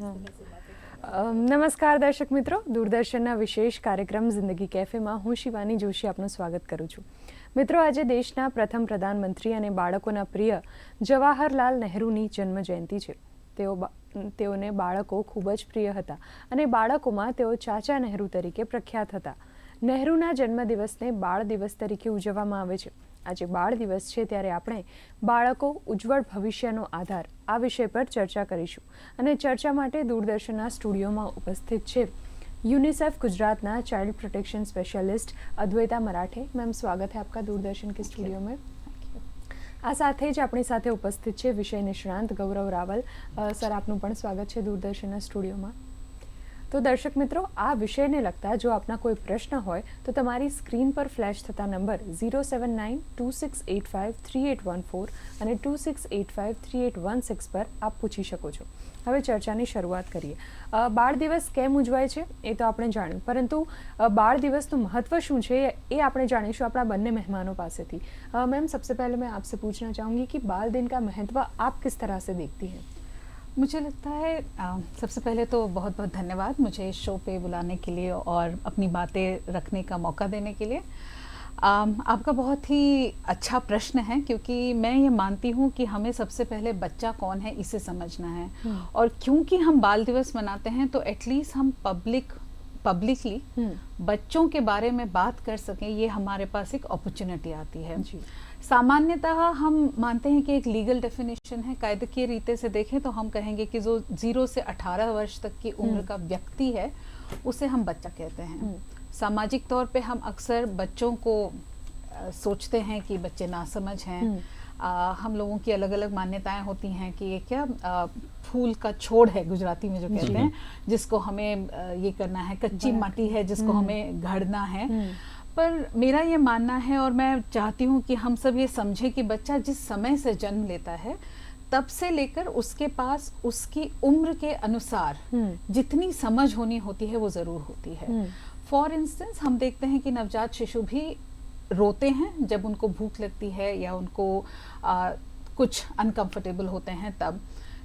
નમસ્કાર દર્શક મિત્રો. દૂરદર્શનના વિશેષ કાર્યક્રમ જિંદગી કેફેમાં હું શિવાની જોશી આપનું સ્વાગત કરું છું. મિત્રો, આજે દેશના પ્રથમ પ્રધાનમંત્રી અને બાળકોના પ્રિય જવાહરલાલ નહેરુની જન્મ જયંતિ છે. તેઓ તેઓને બાળકો ખૂબ જ પ્રિય હતા અને બાળકોમાં તેઓ ચાચા નહેરુ તરીકે પ્રખ્યાત હતા. નહેરુના જન્મદિવસને બાળ દિવસ તરીકે ઉજવવામાં આવે છે. આજે બાળ દિવસ છે ત્યારે આપણે બાળકો ઉજ્જવળ ભવિષ્યનો આધાર આ વિષય પર ચર્ચા કરીશું અને ચર્ચા માટે દૂરદર્શનના સ્ટુડિયોમાં ઉપસ્થિત છે यूनिसेफ गुजरात ना चाइल्ड प्रोटेक्शन स्पेशलिस्ट अद्वैता मराठे मैम स्वागत है आपका दूरदर्शन के स्टूडियो में આ સાથે જ આપણી સાથે ઉપસ્થિત છે વિષય નિષ્ણાંત ગૌરવ રાવલ અ, સર આપનું પણ સ્વાગત છે દૂરદર્શનના સ્ટુડિયોમાં તો દર્શક મિત્રો આ વિષયને લગતા જો આપના કોઈ પ્રશ્ન હોય તો તમારી સ્ક્રીન પર ફ્લેશ થતા number zero seven nine two six eight five three eight one four અને two six eight five three eight one six પર આપ પૂછી શકો છો હવે ચર્ચાની શરૂઆત કરીએ અ, બાળ દિવસ કેમ ઉજવાય છે એ તો આપણે જાણ્યું પરંતુ અ, બાળ દિવસનું મહત્વ શું છે એ આપણે જાણીશું આપણા બંને મહેમાનો પાસેથી અ, मैम सबसे पहले मैं आपसे पूछना चाहूँगी कि बाल दिन का महत्व आप किस तरह से देखती हैं मुझे लगता है अ, सबसे पहले तो बहुत बहुत धन्यवाद मुझे इस शो पे बुलाने के लिए और अपनी बातें रखने का मौका देने के लिए अम, आपका बहुत ही अच्छा प्रश्न है क्योंकि मैं ये मानती हूँ कि हमें सबसे पहले बच्चा कौन है इसे समझना है हम्म। और क्योंकि हम बाल दिवस मनाते हैं तो एटलीस्ट हम पब्लिक पब्लिकली हम्म। बच्चों के बारे में बात कर सकें ये हमारे पास एक अपॉर्चुनिटी आती है जी सामान्यतः हम मानते हैं कि एक लीगल डेफिनेशन है कायदे रीते से देखें तो हम कहेंगे कि जो ज़ीरो से 18 वर्ष तक की उम्र हम्म। का व्यक्ति है उसे हम बच्चा कहते हैं हम्म। सामाजिक तौर पे हम अक्सर बच्चों को अ, सोचते हैं कि बच्चे नासमझ हैं हम्म। आ, हम लोगों की अलग अलग मान्यताएँ होती हैं कि ये क्या आ, फूल का छोड़ है गुजराती में जो कहते हैं जिसको हमें आ, ये करना है कच्ची माटी है जिसको हम्म। हमें घड़ना है हम्म। पर मेरा ये मानना है और मैं चाहती हूँ कि हम सब ये समझें कि बच्चा जिस समय से जन्म लेता है तब से लेकर उसके पास उसकी उम्र के अनुसार हम्म। जितनी समझ होनी होती है वो ज़रूर होती है हम्म। फॉर इंस्टेंस हम देखते हैं कि नवजात शिशु भी रोते हैं जब उनको भूख लगती है या उनको आ, कुछ अनकंफर्टेबल होते हैं तब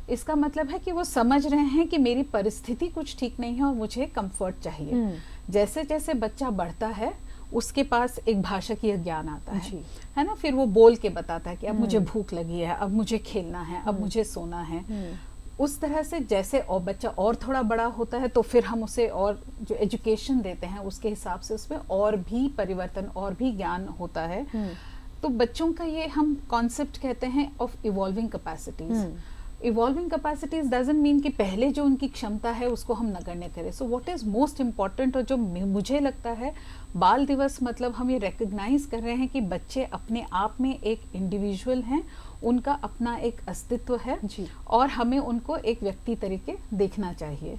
इसका मतलब है कि वो समझ रहे हैं कि मेरी परिस्थिति कुछ ठीक नहीं है और मुझे कंफर्ट चाहिए हम्म। जैसे जैसे बच्चा बढ़ता है उसके पास एक भाषाकीय ज्ञान आता है है ना फिर वो बोल के बताता है कि अब मुझे हम्म। भूख लगी है अब मुझे खेलना है अब हम्म। मुझे सोना है हम्म। उस तरह से जैसे और बच्चा और थोड़ा बड़ा होता है तो फिर हम उसे और जो एजुकेशन देते हैं उसके हिसाब से उसमें और भी परिवर्तन और भी ज्ञान होता है। तो बच्चों का ये हम कॉन्सेप्ट कहते हैं of evolving capacities. Evolving capacities doesn't mean कि पहले जो उनकी क्षमता है उसको हम नगण्य करें so what is most important और जो मुझे लगता है बाल दिवस मतलब हम ये रिकग्नाइज कर रहे हैं कि बच्चे अपने आप में एक इंडिविजुअल हैं उनका अपना एक अस्तित्व है जी। और हमें उनको एक व्यक्ति तरीके देखना चाहिए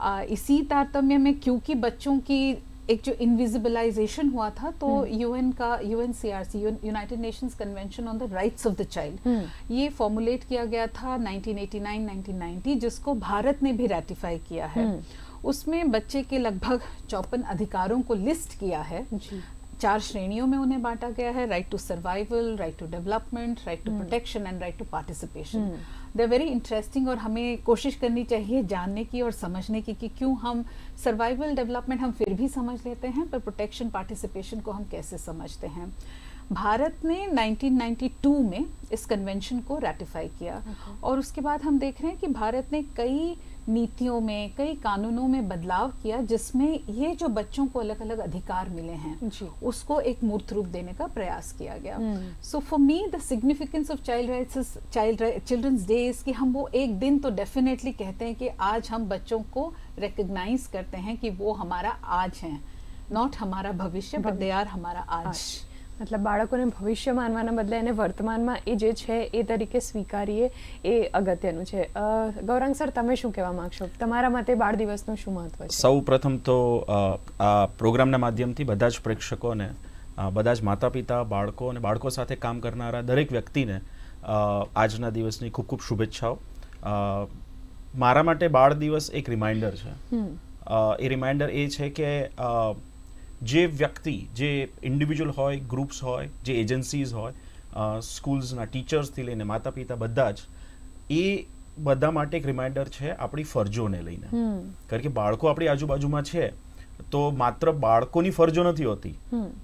आ, इसी तारतम्य में क्योंकि बच्चों की एक जो इनविजिबलाइजेशन हुआ था तो हम्म। यूएन का UN CRC united nations convention on the rights of the child. ये फॉर्मुलेट किया गया था 1989-1990 जिसको भारत ने भी रेटिफाई किया है हम्म। उसमें बच्चे के लगभग चौपन अधिकारों को लिस्ट किया है जी चार श्रेणियों में उन्हें बांटा गया है right to survival right to development right to. Protection and right to participation. They very interesting और हमें कोशिश करनी चाहिए जानने की और समझने की कि क्यों हम सर्वाइवल डेवलपमेंट हम फिर भी समझ लेते हैं पर प्रोटेक्शन पार्टिसिपेशन को हम कैसे समझते हैं भारत ने 1992 में इस कन्वेंशन को रेटिफाई किया Okay. और उसके बाद हम देख रहे हैं कि भारत ने कई नीतियों में कई कानूनों में बदलाव किया जिसमें ये जो बच्चों को अलग अलग अधिकार मिले हैं। उसको एक मूर्त रूप देने का प्रयास किया गया। So for me the significance of child rights child children's days कि हम वो एक दिन तो डेफिनेटली कहते हैं कि आज हम बच्चों को रिकग्नाइज करते हैं कि वो हमारा आज है नॉट हमारा भविष्य बट दे आर हमारा आज, आज મતલબ બાળકોને ભવિષ્ય માનવાના બદલે એને વર્તમાનમાં એ જે છે એ તરીકે સ્વીકારીએ એ અગત્યનું છે. ગૌરાંગ સર તમે શું કહેવા માંગશો? તમારા મતે બાળ દિવસનું શું મહત્વ છે? સૌ પ્રથમ તો આ પ્રોગ્રામના માધ્યમથી બધા જ પ્રેક્ષકોને બધા જ માતા પિતા બાળકો અને બાળકો સાથે કામ કરનારા દરેક વ્યક્તિને આજના દિવસની ખૂબ ખૂબ શુભેચ્છાઓ. મારા માટે બાળ દિવસ એક રિમાઇન્ડર છે. એ રિમાઇન્ડર એ છે કે જે વ્યક્તિ જે ઇન્ડિવિજ્યુઅલ હોય ગ્રુપ્સ હોય જે એજન્સીઝ હોય સ્કૂલ્સના ટીચર્સથી લઈને માતા પિતા બધા જ એ બધા માટે એક રિમાઇન્ડર છે આપણી ફરજોને લઈને. કારણ કે બાળકો આપણી આજુબાજુમાં છે તો માત્ર બાળકોની ફરજો નથી હોતી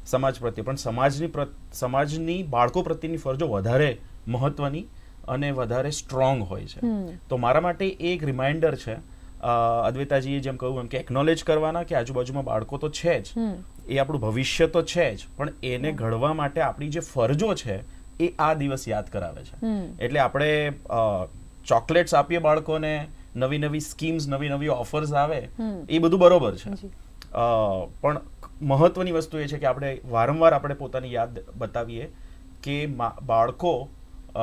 સમાજ પ્રત્યે પણ સમાજની સમાજની બાળકો પ્રત્યેની ફરજો વધારે મહત્વની અને વધારે સ્ટ્રોંગ હોય છે. તો મારા માટે એ એક રિમાઇન્ડર છે અદ્વૈતાજીએ જેમ કહ્યું એમ કે એકનોલેજ કરવાના કે આજુબાજુમાં બાળકો તો છે જ. એ આપણું ભવિષ્ય તો છે જ પણ એને ઘડવા માટે આપણી જે ફરજો છે એ આ દિવસ યાદ કરાવે છે. એટલે આપણે ચોકલેટ્સ આપીએ બાળકોને નવી નવી સ્કીમ્સ નવી નવી ઓફર્સ આવે એ બધું બરોબર છે. અ, પણ મહત્વની વસ્તુ એ છે કે આપણે વારંવાર આપણે પોતાની યાદ બતાવીએ કે બાળકો અ,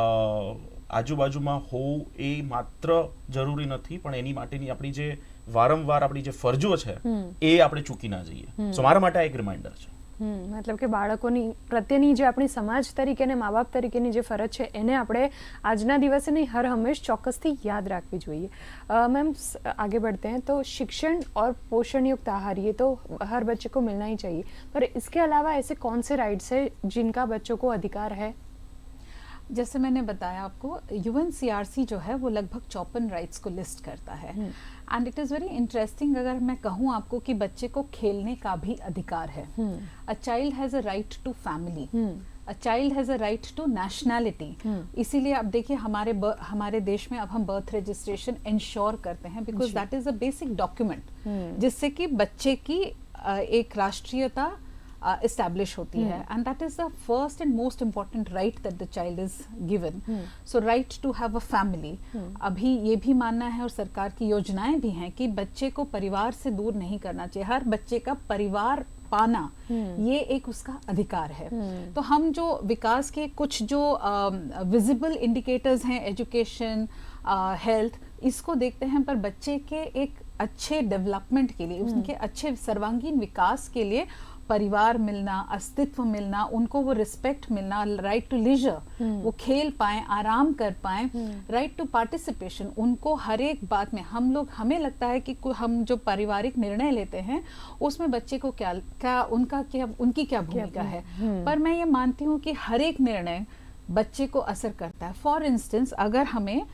આજુબાજુમાં હોવું એ માત્ર જરૂરી નથી પણ એની માટેની આપણી જે વારંવાર આપણી જે ફરજો છે હમ. એ આપણે ચૂકી ના જઈએ સો મારા માટે આ એક રિમાઇન્ડર છે હમ મતલબ કે બાળકોની પ્રત્યેની જે આપણી સમાજ તરીકે અને મા બાપ તરીકેની જે ફરજ છે એને આપણે આજના દિવસે નહીં હર હંમેશ ચોક્કસથી યાદ રાખવી જોઈએ अ, मैम स- आगे बढ़ते हैं तो शिक्षण और पोषण युक्त आहार ये तो हर बच्चे को मिलना ही चाहिए पर इसके अलावा ऐसे कौन से राइट्स है जिनका बच्चों को अधिकार है जैसे मैंने बताया आपको यूएनसीआरसी जो है वो लगभग चौपन राइट्स को लिस्ट करता है। And it is very interesting अगर मैं कहूँ आपको कि बच्चे को खेलने का भी अधिकार है। A child has a right to family. A child has a right to nationality. इसीलिए आप देखिए हमारे ब- हमारे देश में अब हम बर्थ रजिस्ट्रेशन इंश्योर करते हैं because that is a basic document. जिससे कि बच्चे की एक राष्ट्रीयता इस्टेब्लिश होती है. And that is the first and most important right that the child is given so right to have a family अभी ये भी मानना है और सरकार की योजनाएँ भी हैं कि बच्चे को परिवार से दूर नहीं करना चाहिए. हर बच्चे का परिवार पाना hmm. ये एक उसका अधिकार है. Hmm. तो हम जो विकास के कुछ जो विजिबल uh, इंडिकेटर्स हैं एजुकेशन हेल्थ इसको देखते हैं पर बच्चे के एक अच्छे डेवलपमेंट के लिए hmm. उनके अच्छे सर्वांगीण विकास के लिए परिवार मिलना अस्तित्व मिलना उनको वो रिस्पेक्ट मिलना राइट टू लीजर वो खेल पाए आराम कर पाए राइट टू पार्टिसिपेशन उनको हर एक बात में हम लोग हमें लगता है कि हम जो पारिवारिक निर्णय लेते हैं उसमें बच्चे को क्या क्या उनका क्या उनकी क्या भूमिका है? पर मैं ये मानती हूँ कि हर एक निर्णय बच्चे को असर करता है। फॉर इंस्टेंस अगर हमें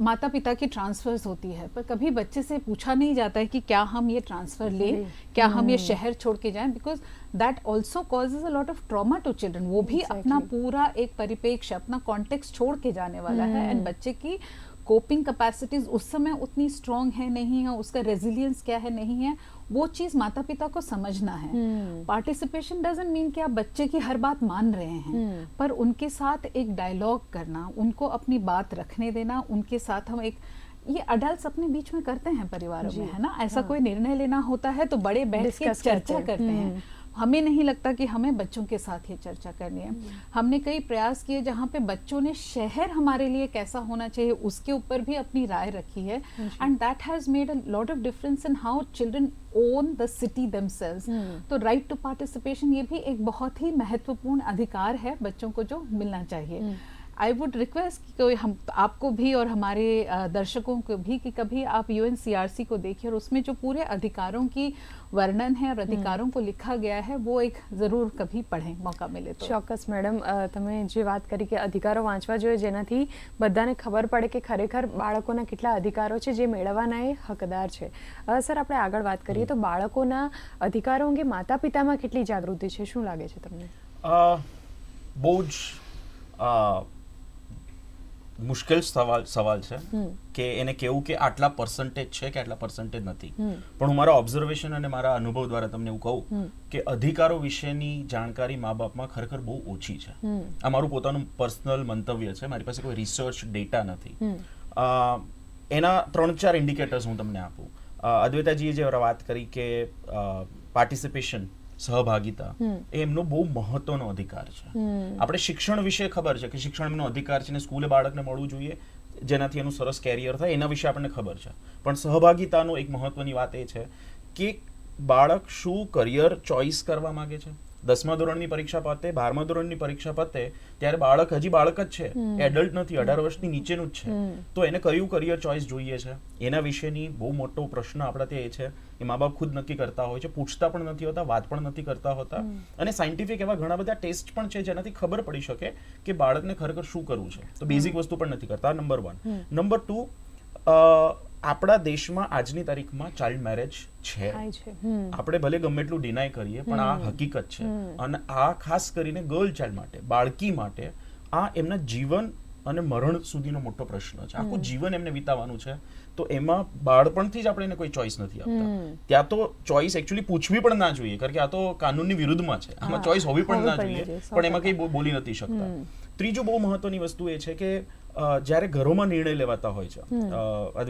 माता पिता की ट्रांसफर्स होती है पर कभी बच्चे से पूछा नहीं जाता है कि क्या हम ये ट्रांसफ़र लें क्या हम ये शहर छोड़ के जाएँ because that also causes a lot of trauma to children वो भी exactly. अपना पूरा एक परिपेक्ष अपना कॉन्टेक्स्ट छोड़ के जाने वाला है एंड बच्चे की कोपिंग कैपेसिटीज उस समय उतनी स्ट्रांग है नहीं है उसका रेजिलियंस क्या है नहीं है वो चीज़ माता पिता को समझना है। पार्टिसिपेशन डजेंट मीन कि आप बच्चे की हर बात मान रहे हैं। पर उनके साथ एक डायलॉग करना उनको अपनी बात रखने देना उनके साथ हम एक ये अडल्ट अपने बीच में करते हैं परिवारों में है ना? ऐसा हाँ। कोई निर्णय लेना होता है तो बड़े बैठ के चर्चा करते हैं। हमें नहीं लगता कि हमें बच्चों के साथ ये चर्चा करनी है। हमने कई प्रयास किए जहाँ पे बच्चों ने शहर हमारे लिए कैसा होना चाहिए उसके ऊपर भी अपनी राय रखी है। And that has made a lot of difference in how children own the city themselves to right to participation ये भी एक बहुत ही महत्वपूर्ण अधिकार है बच्चों को जो मिलना चाहिए। आई वुड रिक्वेस्ट कि कोई हम आपको भी और हमारे अ, दर्शकों को भी कि कभी आप यूएनसीआरसी को देखिए और उसमें जो पूरे अधिकारों की वर्णन है और अधिकारों को लिखा गया है वो एक ज़रूर कभी पढ़ें मौका मिले तो ચોક્કસ મેડમ અ, તમે જે વાત કરી કે અધિકારો વાંચવા જોઈએ જેનાથી બધાને ખબર પડે કે ખરેખર બાળકોના કેટલા અધિકારો છે જે મેળવવાના એ હકદાર છે અ, સર આપણે આગળ વાત કરીએ તો બાળકોના અધિકારો અંગે માતા પિતામાં કેટલી જાગૃતિ છે શું લાગે છે તમને અ, બહુ જ અ, મુશ્કેલ સવાલ સવાલ છે કે એને કેવું કે આટલા પર્સન્ટેજ છે કે આટલા પર્સન્ટેજ નથી. પણ હું મારા ઓબ્ઝર્વેશન અને મારા અનુભવ દ્વારા તમને એવું કહું કે અધિકારો વિશેની જાણકારી મા બાપમાં ખરેખર બહુ ઓછી છે. આ મારું પોતાનું પર્સનલ મંતવ્ય છે. મારી પાસે કોઈ રિસર્ચ ડેટા નથી. એના ત્રણ ચાર ઇન્ડિકેટર્સ હું તમને આપું. અદ્વૈતાજીએ જે વાત કરી કે પાર્ટિસિપેશન સહભાગિતા એ એમનો બહુ મહત્વનો અધિકાર છે. આપણે શિક્ષણ વિશે ખબર છે કે શિક્ષણ એમનો અધિકાર છે ને સ્કૂલે બાળકને મળવું જોઈએ જેનાથી એનું સરસ કેરિયર થાય એના વિશે આપણને ખબર છે. પણ સહભાગિતાનો એક મહત્વની વાત એ છે કે બાળક શું કરિયર ચોઇસ કરવા માંગે છે? દસમા ધોરણની પરીક્ષા પતે બારમા ધોરણની પરીક્ષા પતે ત્યારે બાળક હજી બાળક જ છે. એડલ્ટ નથી અઢાર વર્ષની નીચેનું જ છે. તો એને કયું કરિયર ચોઇસ જોઈએ છે? એના વિશેની બહુ મોટો પ્રશ્ન આપણા ત્યાં એ છે એ મા બાપ ખુદ નક્કી કરતા હોય છે પૂછતા પણ નથી હોતા વાત પણ નથી કરતા હોતા. અને સાયન્ટિફિક એવા ઘણા બધા ટેસ્ટ પણ છે જેનાથી ખબર પડી શકે કે બાળકને ખરેખર શું કરવું છે. તો બેઝિક વસ્તુ પણ નથી કરતા નંબર વન નંબર ટુ આપણા દેશમાં આજની તારીખમાં ચાઇલ્ડ મેરેજ છે. આપણે ભલે ગમે એટલું ડિનાય કરીએ પણ આ હકીકત છે. અને આ ખાસ કરીને ગર્લ ચાઇલ્ડ માટે બાળકી માટે આ એમના જીવન અને મરણ સુધીનો મોટો પ્રશ્ન છે. આખું જીવન એમને વિતાવાનું છે. તો એમાં બાળપણથી જ આપણે એને કોઈ ચોઈસ નથી આપતા. ત્યાં તો ચોઈસ એકચ્યુઅલી પૂછવી પણ ના જોઈએ કારણ કે આ તો કાનૂનની વિરુદ્ધમાં છે. આમાં ચોઈસ હોવી પણ ના જોઈએ પણ એમાં કંઈ બોલી નથી શકતા. ત્રીજું બહુ મહત્વની વસ્તુ એ છે કે જ્યારે ઘરોમાં નિર્ણય લેવાતા હોય છે અ,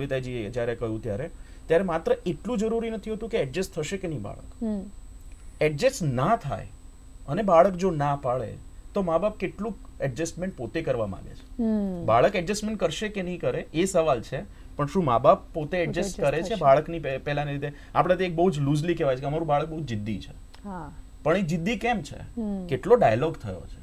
જ્યારે કહ્યું ત્યારે ત્યારે માત્ર એટલું જરૂરી નથી હોતું કે એડજસ્ટ થશે કે નહીં બાળક. એડજસ્ટ ના થાય અને બાળક જો ના પાડે તો મા બાપ કેટલું એડજસ્ટમેન્ટ પોતે કરવા માંગે છે. બાળક એડજસ્ટમેન્ટ કરશે કે નહીં કરે એ સવાલ છે પણ શું મા બાપ પોતે એડજસ્ટ કરે છે. બાળકની પહેલાની રીતે? આપણે તો એક બહુ જ લૂઝલી કહેવાય છે કે અમારું બાળક બહુ જિદ્દી છે. હા. પણ એ જિદ્દી કેમ છે? કેટલો ડાયલોગ થયો છે.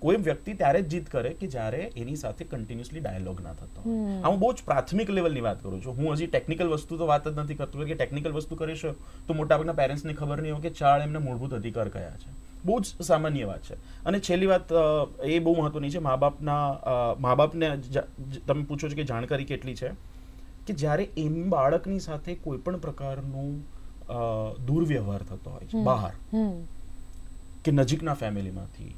કોઈ વ્યક્તિ ત્યારે જ જીદ કરે કે જ્યારે એની સાથે કન્ટિન્યુઅસલી ડાયલોગ ના થતો હા. આ હું બહુ જ પ્રાથમિક લેવલની વાત કરું છું. હું હજી ટેકનિકલ વસ્તુ તો વાત જ નથી કરતો કે ટેકનિકલ વસ્તુ કરીશ તો મોટાભાગના પેરેન્ટ્સને ખબર નહીં હોય કે ચાળ એમને મૂળભૂત અધિકાર કયા છે. બહુ જ સામાન્ય વાત છે. અને છેલ્લી વાત એ બહુ મહત્વની છે મા બાપના મા બાપને તમે પૂછો છો કે જાણકારી કેટલી છે? કે જ્યારે એમ બાળકની સાથે કોઈ પણ પ્રકારનું દુર્વ્યવહાર થતો હોય છે બહાર કે નજીકના ફેમિલીમાંથી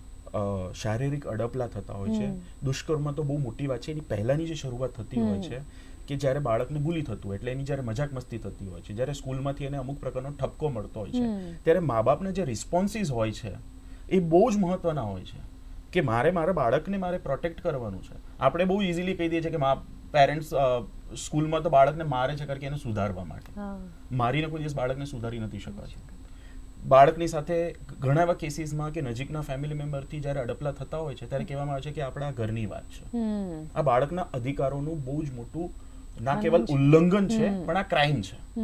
શારીરિક અડપલા થતા હોય છે. દુષ્કર્મ તો બહુ મોટી વાત છે. એની પહેલાની જે શરૂઆત થતી હોય છે કે જ્યારે બાળકને ભૂલી થતું એટલે એની જ્યારે મજાક મસ્તી થતી હોય છે જ્યારે સ્કૂલમાંથી એને અમુક પ્રકારનો ઠપકો મળતો હોય છે ત્યારે મા બાપના જે રિસ્પોન્સીસ હોય છે એ બહુ જ મહત્વના હોય છે. કે મારે મારા બાળકને મારે પ્રોટેક્ટ કરવાનું છે. આપણે બહુ ઇઝીલી કહી દઈએ છીએ કે મા પેરેન્ટ્સ સ્કૂલમાં તો બાળકને મારે છે કારણ કે એને સુધારવા માટે. મારીને કોઈ દિવસ બાળકને સુધારી નથી શકાતું. બાળકની સાથે ઘણા એવા કેસીસમાં કે નજીકના ફેમિલી મેમ્બરથી જ્યારે અડપલા થતા હોય છે ત્યારે કહેવામાં આવે છે કે આપણા ઘરની વાત છે. આ બાળકના અધિકારોનું બહુ જ મોટું ના કેવલ ઉલ્લંઘન છે પણ આ ક્રાઇમ છે.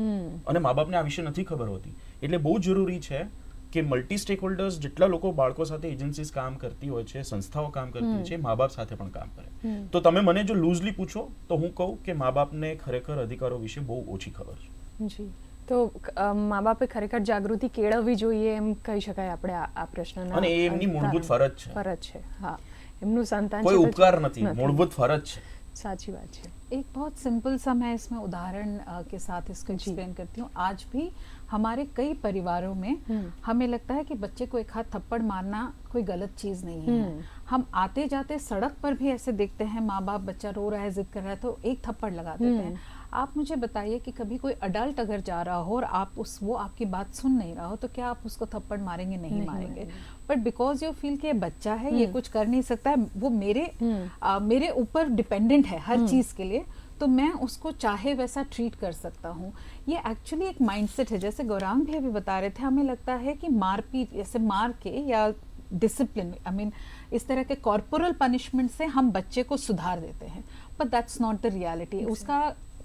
અને મા બાપને આ વિશે નથી ખબર હોતી. એટલે બહુ જરૂરી છે કે મલ્ટી સ્ટેક હોલ્ડર્સ જેટલા લોકો બાળકો સાથે એજન્સીસ કામ કરતી હોય છે સંસ્થાઓ કામ કરતી હોય છે મા બાપ સાથે પણ કામ કરે. તો તમે મને જો લૂઝલી પૂછો તો હું કહું કે મા બાપને ખરેખર અધિકારો વિશે બહુ ઓછી ખબર છે. જી. તો અ, મા બાપે ખરેખર જાગૃતિ કેળવવી જોઈએ એમ કહી શકાય આપણે આ આ પ્રશ્નના અને એ એમની મૂળભૂત કારણે. ફરજ છે ફરજ છે હા એમનું સંતાન કોઈ છે તો ઉપકાર નથી મૂળભૂત ફરજ છે સાચી વાત છે एक बहुत सिंपल सा मैं इसमें उदाहरण अ, के साथ इसको एक्सप्लेन करती हूँ आज भी हमारे कई परिवारों में हम्म। हमें लगता है कि बच्चे को एक हाथ थप्पड़ मारना कोई गलत चीज नहीं है हम्म। हम आते जाते सड़क पर भी ऐसे देखते हैं माँ बाप बच्चा रो रहा है जिद कर रहा है तो एक थप्पड़ लगा देते हैं आप मुझे बताइए कि कभी कोई अडल्ट अगर जा रहा हो और आप उस वो आपकी बात सुन नहीं रहा हो तो क्या आप उसको थप्पड़ मारेंगे नहीं, नहीं मारेंगे? बट बिकॉज़ यू फील कि ये बच्चा है ये कुछ कर नहीं सकता है वो मेरे हम्म। आ, मेरे ऊपर डिपेंडेंट है हर चीज़ के लिए तो मैं उसको चाहे वैसा ट्रीट कर सकता हूँ। ये एक्चुअली एक माइंडसेट है जैसे गौरांग भी अभी बता रहे थे हमें लगता है कि मारपीट जैसे मार के या डिसिप्लिन आई मीन इस तरह के कॉर्पोरल पनिशमेंट से हम बच्चे को सुधार देते हैं। But that's not the reality उसका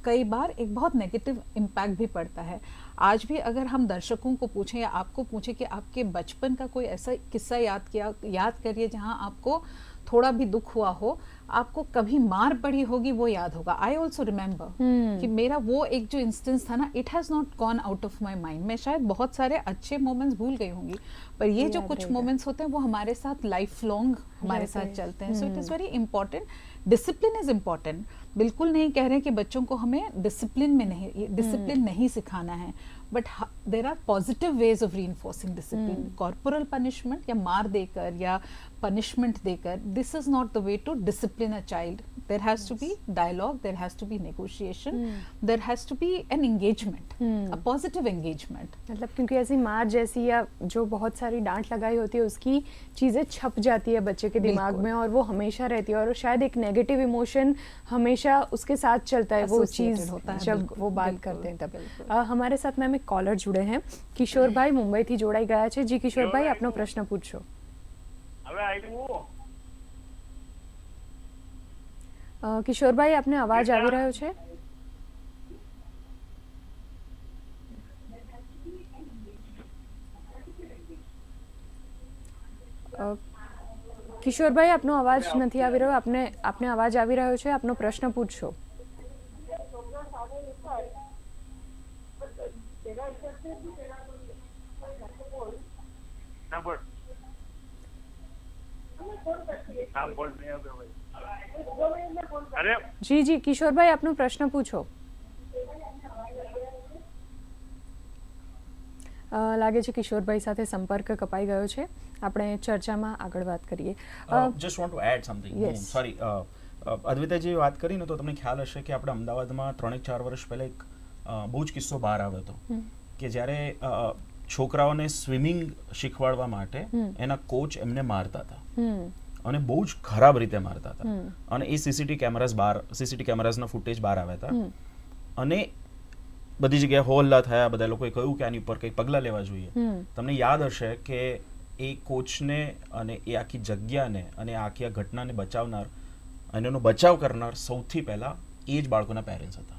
कई बार एक बहुत नेगेटिव इम्पैक्ट भी पड़ता है। आज भी अगर हम दर्शकों को पूछें या आपको पूछें कि आपके बचपन का कोई ऐसा किस्सा याद किया, याद करिए जहाँ आपको थोड़ा भी दुख हुआ हो आपको कभी मार पड़ी होगी वो याद होगा। आई ऑल्सो रिमेम्बर कि मेरा वो एक जो इंस्टेंस था ना it has not gone out of my mind मैं शायद बहुत सारे अच्छे मोमेंट्स भूल गई होंगी पर ये जो कुछ मोमेंट्स होते हैं वो हमारे साथ लाइफ लॉन्ग हमारे साथ चलते हैं। So it is very important discipline is important बिल्कुल नहीं कह रहे कि बच्चों को हमें डिसिप्लिन में नहीं डिसिप्लिन नहीं सिखाना है। But there are positive ways of reinforcing discipline corporal punishment या मार देकर या पनिशमेंट देकर this is not the way to discipline a child there has to be dialogue there has to be negotiation there has to be an engagement a positive engagement मतलब क्योंकि ऐसी मार जैसी या जो बहुत सारी डांट लगाई होती है उसकी चीज़ें छप जाती है बच्चे के दिमाग बिल्कुल। में और वो हमेशा रहती है और शायद एक नेगेटिव इमोशन हमेशा उसके साथ चलता है वो Associated चीज़ होता है, जब बिल्कुल, वो बात बिल्कुल, करते हैं तब बिल्कुल। અ, અમારે સાથ મેમ એક કોલર જોડે હે કિશોરભાઈ મુંબઈથી જોડાઈ ગયા છે જી કિશોરભાઈ આપનો પ્રશ્ન પૂછશો હવે આવ્યું કિશોરભાઈ આપને અવાજ આવી રહ્યો છે? કિશોરભાઈ આપનો અવાજ નથી આવી રહ્યો. આપને આપને અવાજ આવી રહ્યો છે. આપનો પ્રશ્ન પૂછશો. ના બોલ હા બોલ નહીં આવ્યો ભાઈ અરે જી જી કિશોરભાઈ આપનો પ્રશ્ન પૂછો. લાગે છે કિશોરભાઈ સાથે સંપર્ક કપાઈ ગયો છે. આપણે ચર્ચામાં આગળ વાત કરીએ. Just want to add something sorry Advita જે વાત કરીને તો તમને ખ્યાલ હશે કે આપણે અમદાવાદમાં ત્રણેક ચાર વર્ષ પહેલા એક બહુ જ કિસ્સો બહાર આવ્યો હતો. કે જ્યારે છોકરાઓને સ્વિમિંગ શીખવાડવા માટે એના કોચ એમને મારતા હતા. અને બહુ જ ખરાબ રીતે મારતા હતા. અને એ સીસીટી કેમેરાઝ બહાર સીસીટી કેમેરાઝના ફૂટેજ બહાર આવ્યા હતા. અને બધી જગ્યાએ હોલ્લા થયા બધા લોકોએ કહ્યું કે આની ઉપર કંઈક પગલાં લેવા જોઈએ. તમને યાદ હશે કે એ કોચને અને એ આખી જગ્યાને અને આખી આ ઘટનાને બચાવનાર અને એનો બચાવ કરનાર સૌથી પહેલા એ જ બાળકોના પેરેન્ટ્સ હતા.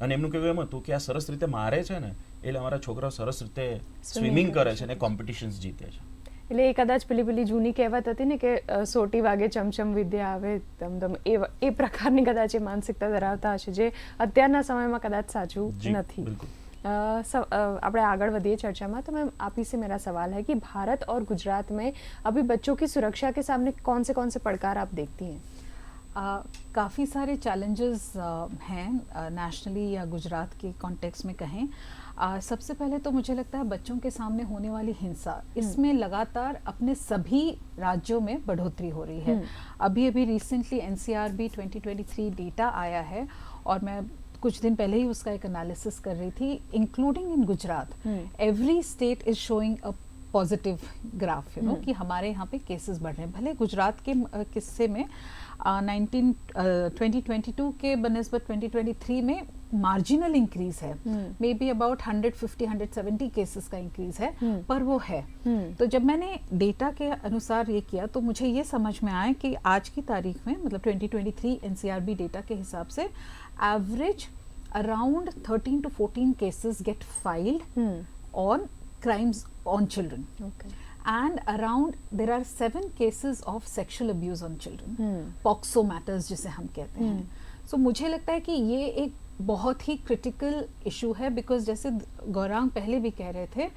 અને એમનું કહેવું એમ હતું કે આ સરસ રીતે મારે છે ને એટલે અમારા છોકરાઓ સરસ રીતે Swimming સ્વિમિંગ કરે કરે છે. છે અને કોમ્પિટિશન્સ જીતે છે એટલે એ કદાચ પેલી પેલી જૂની કહેવત હતી ને કે અ, સોટી વાગે ચમચમ વિદ્યા આવે તમ તમ એ વ- એ પ્રકારની કદાચ એ માનસિકતા ધરાવતા હશે જે અત્યારના સમયમાં કદાચ સાચું જી, નથી બિલકુલ अ, स- अ, આપણે આગળ बढ़िए चर्चा में तो मैम आप ही से मेरा सवाल है कि भारत और गुजरात में अभी बच्चों की सुरक्षा के सामने कौन से कौन से पड़कार आप देखती हैं आ, काफ़ी सारे चैलेंजेस हैं नेशनली या गुजरात के कॉन्टेक्स्ट में कहें आ, सबसे पहले तो मुझे लगता है बच्चों के सामने होने वाली हिंसा इसमें लगातार अपने सभी राज्यों में बढ़ोतरी हो रही है अभी अभी रिसेंटली एन 2023 डेटा आया है और मैं कुछ दिन पहले ही उसका एक एनालिसिस कर रही थी including in Gujarat every state is showing a positive graph you know कि हमारे यहाँ पे केसेस बढ़ रहे हैं। भले गुजरात के किस्से में नाइनटीन ट्वेंटी ट्वेंटी टू के बनस्बत 2023 में मार्जिनल इंक्रीज है। मे बी अबाउट 150 170 केसेस का इंक्रीज है हम्म। पर वो है। हम्म। तो जब मैंने डेटा के अनुसार ये किया तो मुझे ये समझ में आया कि आज की तारीख में मतलब 2023 एनसीआरबी डेटा के हिसाब से average around 13 two 14 cases get filed on crimes on children Okay. and around there are seven cases of sexual abuse on children Hmm. POCSO matters जिसे हम कहते हैं सो मुझे लगता है कि ये एक बहुत ही क्रिटिकल इशू है बिकॉज़ जैसे गौरांग पहले भी कह रहे थे आ,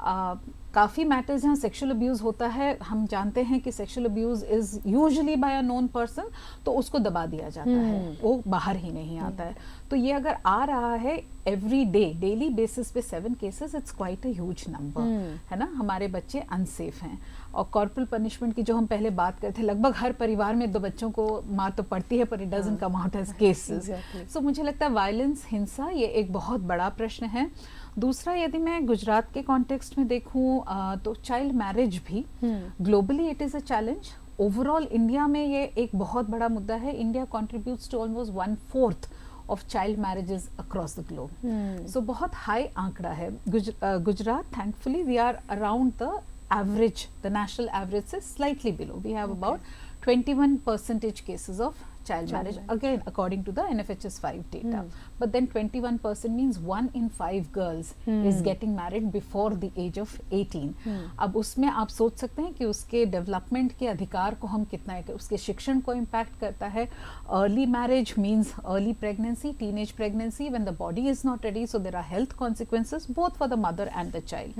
काफ़ी मैटर्स जहाँ सेक्सुअल अब्यूज़ होता है। हम जानते हैं कि sexual abuse is usually by a known person तो उसको दबा दिया जाता hmm. है वो बाहर ही नहीं आता है। तो ये अगर आ रहा है एवरी डे डेली बेसिस पे seven cases it's quite a huge number है ना? हमारे बच्चे अनसेफ हैं। और कॉर्पोरल पनिशमेंट की जो हम पहले बात करते हैं लगभग हर परिवार में दो बच्चों को मार तो पड़ती है पर it doesn't come out as cases so मुझे लगता है वायलेंस हिंसा ये एक बहुत बड़ा प्रश्न है। दूसरा यदि मैं गुजरात के कॉन्टेक्स्ट में देखूं अ, तो चाइल्ड मैरिज भी globally it is a challenge overall India में ये एक बहुत बड़ा मुद्दा है India contributes to almost one fourth of child marriages across the globe so बहुत हाई आंकड़ा है गुज, uh, Gujarat thankfully we are around the average the national average is slightly below we have about 21 percentage cases of child marriage again according to the nfhs 5 data but then 21 percent means one in five girls is getting married before the age of 18 अब उसमें आप सोच सकते हैं कि उसके development के अधिकार को हम कितना है उसके शिक्षण को इम्पैक्ट करता है early marriage means early pregnancy teenage pregnancy when the body is not ready so there are health consequences both for the mother and the child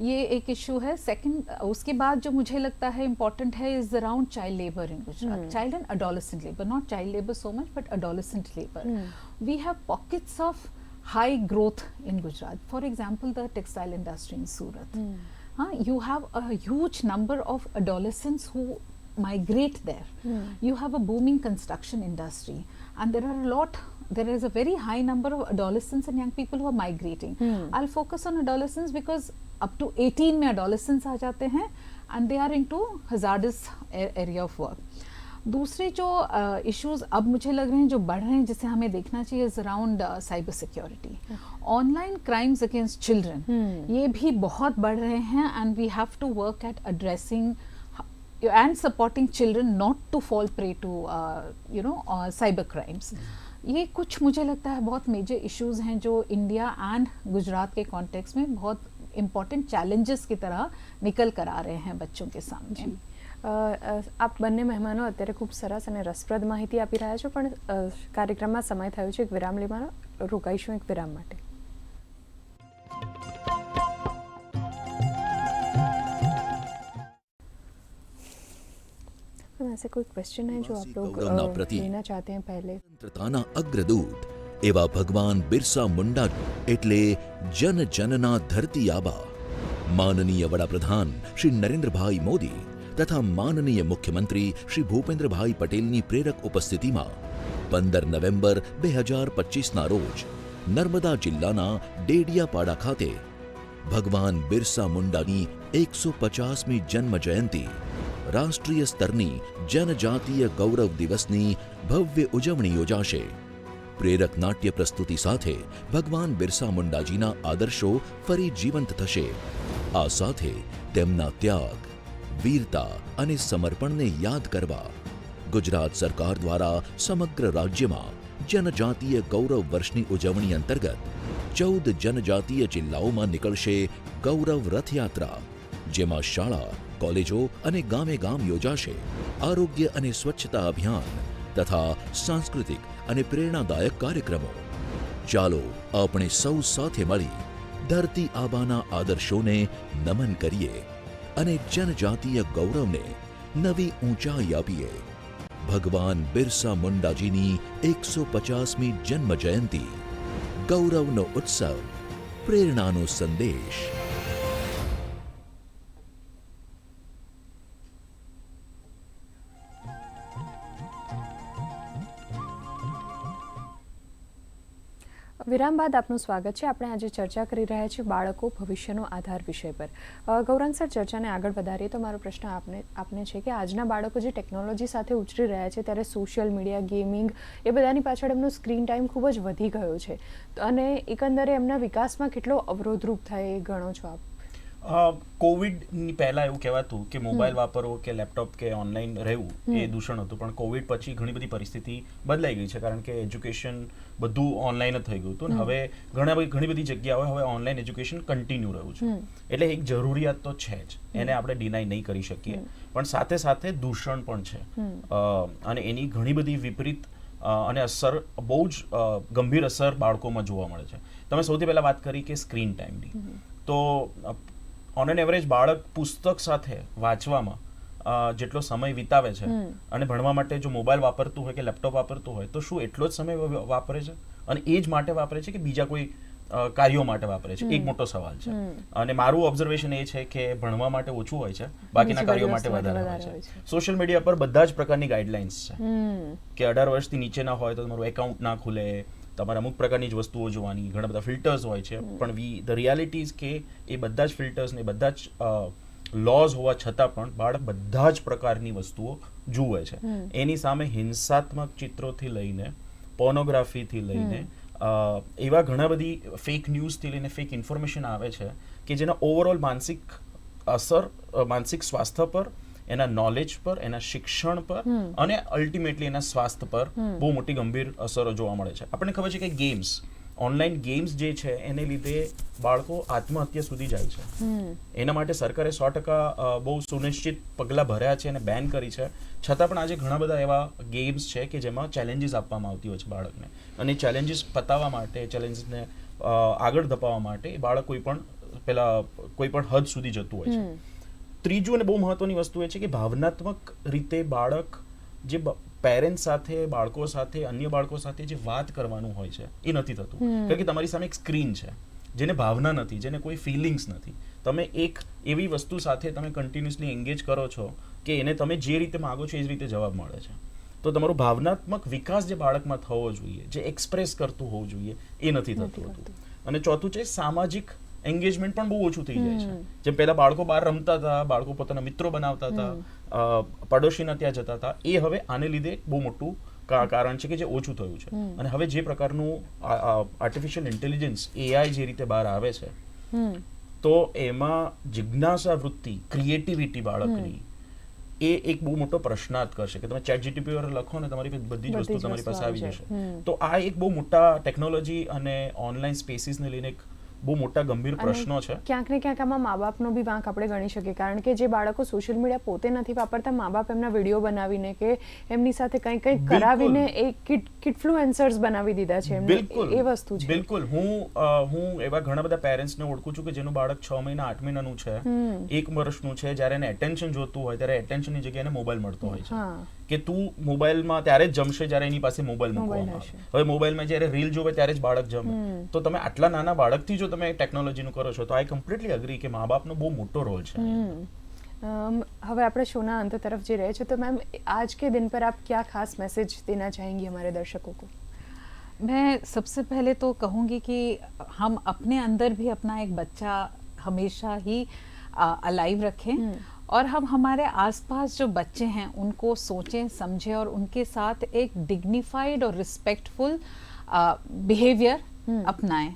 ये एक इशू है सेकंड उसके बाद जो मुझे लगता है इम्पोर्टेंट है is around child labour in Gujarat child and adolescent labour not child labour so much but adolescent labour We have pockets of high growth in Gujarat. For example, the textile industry in Surat. Huh? You have a huge number of adolescents who migrate there. You have a booming construction industry, and there are a lot. There is a very high number of adolescents and young people who are migrating. I'll focus on adolescents because up to 18 में adolescents आ जाते हैं and they are into hazardous a- area of work. दूसरे जो issues अब मुझे लग रहे हैं जो बढ़ रहे हैं जिसे हमें देखना चाहिए is around cyber security online crimes against children ये भी बहुत बढ़ रहे हैं and we have to work at addressing and supporting children not to fall prey to uh, you know uh, cyber crimes. ये कुछ मुझे लगता है बहुत मेजर इश्यूज़ हैं जो इंडिया एंड गुजरात के कॉन्टेक्स्ट में बहुत इम्पोर्टेंट चैलेंजेस की तरह निकल कर आ रहे हैं बच्चों के सामने. આપ બંને મહેમાનો અત્યારે ખૂબ સરસ અને રસપ્રદ માહિતી આપી રહ્યા છો પણ અ, કાર્યક્રમમાં સમય થયો છે એક વિરામ લેવાનો રોકાઈશું એક વિરામ માટે मैम, ऐसे कोई क्वेश्चन है जो आप लोग गौरवना अ, प्रतीक। लेना चाहते हैं पहले સ્વતંત્રતાના અગ્રદૂત એવા ભગવાન બિરસા મુંડા એટલે જન જનના ધરતી આબા માનનીય વડાપ્રધાન શ્રી નરેન્દ્રભાઈ મોદી તથા માનનીય મુખ્યમંત્રી શ્રી ભૂપેન્દ્રભાઈ પટેલની પ્રેરક ઉપસ્થિતિમાં પંદર નવેમ્બર બે હજાર પચીસના રોજ નર્મદા જિલ્લાના ડેડિયાપાડા ખાતે ભગવાન બિરસા મુંડાની એકસો પચાસમી જન્મ જયંતિ રાષ્ટ્રીય સ્તરની જનજાતીય ગૌરવ દિવસની ભવ્ય ઉજવણી યોજાશે. પ્રેરક નાટ્ય પ્રસ્તુતિ સાથે ભગવાન બિરસા મુંડાજીના આદર્શો ફરી જીવંત થશે. આ સાથે તેમના ત્યાગ વીરતા અને સમર્પણને યાદ કરવા ગુજરાત સરકાર દ્વારા સમગ્ર રાજ્યમાં જનજાતીય ગૌરવ વર્ષની ઉજવણી અંતર્ગત ચૌદ જનજાતીય જિલ્લાઓમાં નીકળશે ગૌરવ રથયાત્રા, જેમાં શાળા, કોલેજો અને ગામે ગામ યોજાશે. આરોગ્ય અને સ્વચ્છતા અભિયાન તથા સાંસ્કૃતિક અને પ્રેરણાદાયક કાર્યક્રમો. ચાલો આપણે સૌ સાથે મળી ધરતી આબાના આદર્શોને નમન કરીએ. અને જનજાતીય ગૌરવને નવી ઊંચાઈ આપીએ. ભગવાન બિરસા મુંડાજીની એકસો પચાસમી જન્મ જયંતિ, ગૌરવનો ઉત્સવ, પ્રેરણાનો સંદેશ. વિરામ બાદ આપનું સ્વાગત છે. આપણે આજે ચર્ચા કરી રહ્યા છીએ બાળકો ભવિષ્યનો આધાર વિષય પર. ગૌરાંગ સર, ચર્ચાને આગળ વધારીએ તો મારો પ્રશ્ન આપને આપને છે કે આજના બાળકો જે ટેકનોલોજી સાથે ઉછરી રહ્યા છે, ત્યારે સોશિયલ મીડિયા, ગેમિંગ એ બધાની પાછળ એમનો સ્ક્રીન ટાઈમ ખૂબ જ વધી ગયો છે. અને એકંદરે એમના વિકાસમાં કેટલો અવરોધરૂપ થાય એ ગણો છો આપ? કોવિડની પહેલા એવું કહેવાતું કે મોબાઈલ વાપરવો કે લેપટોપ કે ઓનલાઈન રહેવું એ દૂષણ હતું. પણ કોવિડ પછી ઘણી બધી પરિસ્થિતિ બદલાઈ ગઈ છે. કારણ કે એજ્યુકેશન બધું ઓનલાઈન જ થઈ ગયું હતું. હવે ઘણા બધી ઘણી બધી જગ્યાઓએ હવે ઓનલાઈન એજ્યુકેશન કન્ટિન્યુ રહ્યું છે. એટલે એક જરૂરિયાત તો છે જ. એને આપણે ડિનાય નહીં કરી શકીએ. પણ સાથે સાથે દૂષણ પણ છે. અને એની ઘણી બધી વિપરીત અને અસર બહુ જ ગંભીર અસર બાળકોમાં જોવા મળે છે. તમે સૌથી પહેલા વાત કરી કે સ્ક્રીન ટાઈમની. તો ઓન એન એવરેજ બાળક પુસ્તક સાથે વાંચવામાં જેટલો સમય વિતાવે છે અને ભણવા માટે જો મોબાઈલ વાપરતું હોય કે લેપટોપ વાપરતું હોય તો શું એટલો જ સમય વાપરે છે? અને એ જ માટે વાપરે છે કે બીજા કોઈ કાર્યો માટે વાપરે છે? એક મોટો સવાલ છે. અને મારું ઓબ્ઝર્વેશન એ છે કે ભણવા માટે ઓછું હોય છે બાકીના કાર્યો માટે વધારે હોય છે. સોશિયલ મીડિયા પર બધા જ પ્રકારની ગાઈડલાઇન્સ છે. કે અઢાર વર્ષથી નીચેના હોય તો તમારું એકાઉન્ટ ના ખુલે તમારે અમુક પ્રકારની જ વસ્તુઓ જોવાની ઘણા બધા ફિલ્ટર્સ હોય છે. પણ વી ધ રિયાલિટી ઇઝ કે એ બધા જ ફિલ્ટર્સ ને બધા જ લોઝ હોવા છતાં પણ બાળક બધા જ પ્રકારની વસ્તુઓ જુએ છે. એની સામે હિંસાત્મક ચિત્રોથી લઈને પોર્નોગ્રાફીથી લઈને એવા ઘણા બધી ફેક ન્યૂઝથી લઈને ફેક ઇન્ફોર્મેશન આવે છે કે જેના ઓવરઓલ માનસિક અસર માનસિક સ્વાસ્થ્ય પર એના નોલેજ પર એના શિક્ષણ પર અને અલ્ટિમેટલી એના સ્વાસ્થ્ય પર બહુ મોટી ગંભીર અસરો જોવા મળે છે. આપણને ખબર છે કે ગેમ્સ ઓનલાઈન ગેમ્સ જે છે એને લીધે બાળકો આત્મહત્યા સુધી જાય છે. એના માટે સરકારે સો ટકા બહુ સુનિશ્ચિત પગલાં ભર્યા છે અને બેન કરી છે. છતાં પણ આજે ઘણા બધા એવા ગેમ્સ છે કે જેમાં ચેલેન્જીસ આપવામાં આવતી હોય છે બાળકને. અને ચેલેન્જીસ પતાવવા માટે ચેલેન્જીસને આગળ ધપાવવા માટે બાળક કોઈ પણ પેલા કોઈ પણ હદ સુધી જતું હોય છે. ત્રીજું અને બહુ મહત્વની વસ્તુ એ છે કે ભાવનાત્મક રીતે બાળક જે પેરેન્ટ્સ સાથે બાળકો સાથે અન્ય બાળકો સાથે જે વાત કરવાનું હોય છે એ નથી થતું. કારણ કે તમારી સામે એક સ્ક્રીન છે જેને ભાવના નથી જેને કોઈ ફિલિંગ્સ નથી. તમે એક એવી વસ્તુ સાથે તમે કન્ટિન્યુઅસલી એન્ગેજ કરો છો કે એને તમે જે રીતે માગો છો એ જ રીતે જવાબ મળે છે. તો તમારો ભાવનાત્મક વિકાસ જે બાળકમાં થવો જોઈએ જે એક્સપ્રેસ કરતું હોવું જોઈએ એ નથી થતું. હતું. અને ચોથું છે સામાજિક એન્ગેજમેન્ટ પણ બહુ ઓછું થઈ જાય છે. જેમ પહેલા બાળકો બહાર રમતા હતા બાળકો પોતાના મિત્રો બનાવતા હતા પડોશીના ત્યાં જતા હતા. એ હવે આને લીધે બહુ મોટું કારણ છે કે જે ઓછું થયું છે. અને હવે જે પ્રકારનું આર્ટિફિશિયલ ઇન્ટેલિજન્સ એઆઈ જે રીતે બહાર આવે છે તો એમાં જિજ્ઞાસા વૃત્તિ ક્રિએટિવિટી બાળકની એ એક બહુ મોટો પ્રશ્નાર્થ કરશે કે તમે ચેટ જીટીપી પર લખો ને તમારી બધી જ વસ્તુ તમારી પાસે આવી જશે. તો આ એક બહુ મોટા ટેકનોલોજી અને ઓનલાઈન સ્પેસીસને લઈને એક બહુ મોટા ગંભીર પ્રશ્નો છે. ક્યાંક ને ક્યાંક આમાં મા બાપનો બી વાંક આપણે ગણી શકીએ. કારણ કે જે બાળકો સોશિયલ મીડિયા પોતે નથી વાપરતા મા બાપ એમના વીડિયો બનાવીને કે એમની સાથે કંઈ કંઈ કરાવીને એ કિટ કિટફ્લુએન્સર્સ બનાવી દીધા છે બિલકુલ. એ વસ્તુ છે. બિલકુલ. હું હું એવા ઘણા બધા પેરેન્ટ્સને ઓળખું છું કે જેનું બાળક છ મહિના આઠ મહિનાનું છે. એક વર્ષનું છે. જ્યારે એને એટેન્શન જોતું હોય ત્યારે એટેન્શનની જગ્યાએ મોબાઈલ મળતો હોય છે. કે તું મોબાઈલમાં ત્યારે જ જમશે જ્યારે એની પાસે મોબાઈલ મોબાઈલ મૂકવામાં હશે. આવે હવે મોબાઈલમાં જ્યારે રીલ જોવે ત્યારે જ બાળક જમે તો તમે આટલા નાના બાળકથી જો તમે ટેકનોલોજીનું કરો છો તો આઈ કમ્પ્લીટલી અગ્રી કે મા બાપનો બહુ મોટો રોલ છે हम्म, अम, હવે આપણે શોના અંત તરફ જઈ रहे हैं तो मैम आज के दिन पर आप क्या खास मैसेज देना चाहेंगी हमारे दर्शकों को मैं सबसे पहले तो कहूँगी कि हम अपने अंदर भी अपना एक बच्चा हमेशा ही अलाइव रखें और हम हमारे आसपास जो बच्चे हैं उनको सोचें समझें और उनके साथ एक डिग्निफाइड और रिस्पेक्टफुल बिहेवियर अपनाएँ।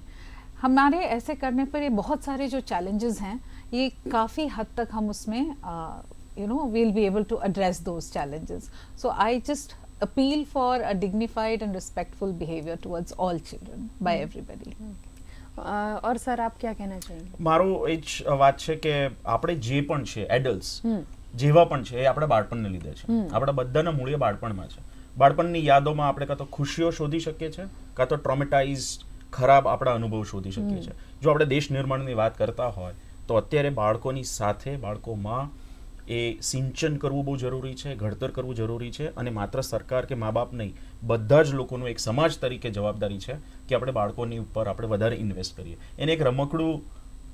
हमारे ऐसे करने पर ये बहुत सारे जो चैलेंजेस हैं ये काफ़ी हद तक हम उसमें you know will be able to address those challenges so I just appeal for a dignified and respectful behavior towards all children by everybody uh, और सर आप क्या कहना चाहेंगे મારો એ જ વાત છે કે આપણે જે પણ છે એડલ્ટ્સ જેવા પણ છે એ આપણા બાળપણને લીધે છે આપણા બધાના મૂળિયા બાળપણમાં છે બાળપણની યાદોમાં આપણે કાં તો ખુશીઓ શોધી શકીએ છીએ કાં તો ટ્રોમેટાઇઝ ખરાબ આપણા અનુભવ શોધી શકીએ છીએ જો આપણે દેશ નિર્માણની વાત કરતા હોય તો અત્યારે બાળકોની સાથે બાળકોમાં એ સિંચન કરવું બહુ જરૂરી છે ઘડતર કરવું જરૂરી છે અને માત્ર સરકાર કે મા બાપ નહીં બધા જ લોકોનું એક સમાજ તરીકે જવાબદારી છે કે આપણે બાળકોની ઉપર આપણે વધારે ઇન્વેસ્ટ કરીએ. એને એક રમકડું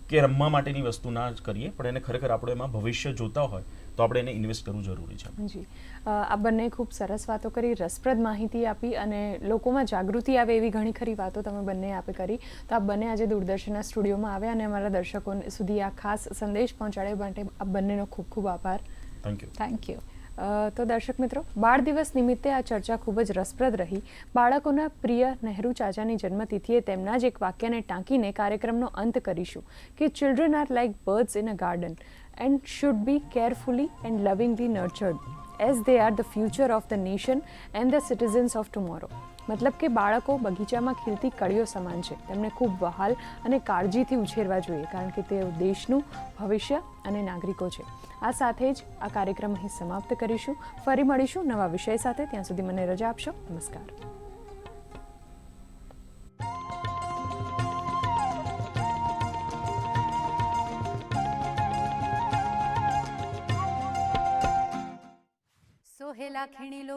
કે રમવા માટેની વસ્તુ ના જ કરીએ પણ એને ખરેખર આપણે એમાં ભવિષ્ય જોતા હોય તો આપણે એને ઇન્વેસ્ટ કરવું જરૂરી છે. જી. આ બંને ખૂબ સરસ વાતો કરી રસપ્રદ માહિતી આપી અને લોકોમાં જાગૃતિ આવે એવી ઘણી ખરી વાતો તમે બંને આપે કરી. તો આ બંને આજે દૂરદર્શનના સ્ટુડિયોમાં આવ્યા અને અમારા દર્શકો સુધી આ ખાસ સંદેશ પહોંચાડ્યા. માટે આ બંનેનો ખૂબ ખૂબ આભાર. થેન્ક યુ થેન્ક અ, તો દર્શક મિત્રો, બાળ દિવસ નિમિત્તે આ ચર્ચા ખૂબ જ રસપ્રદ રહી. બાળકોના પ્રિય નહેરુ ચાચાની જન્મતિથિએ તેમના જ એક વાક્યને ટાંકીને કાર્યક્રમનો અંત કરીશું કે children are like birds in a garden and should be carefully and lovingly nurtured as they are the future of the nation and the citizens of tomorrow મતલબ કે બાળકો બગીચામાં ખીલતી કળીઓ સમાન છે. તેમને ખૂબ વહાલ અને કાળજીથી ઉછેરવા જોઈએ, કારણ કે તેઓ દેશનું ભવિષ્ય અને નાગરિકો છે. આ સાથે જ આ કાર્યક્રમ અહીં સમાપ્ત કરીશું. ફરી મળીશું નવા વિષય સાથે. ત્યાં સુધી મને રજા આપશો. નમસ્કાર. સોહેલા ખીણીલો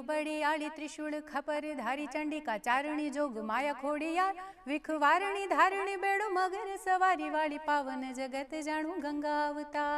આળી ત્રિશુળ ખપર ધારી ચંડિકા ચારણી જોગ માયા ખોડિયાર, વિખ વારણી ધારણી બેડો મગર સવારી વાળી પાવન જગત જાણું ગંગા અવતાર.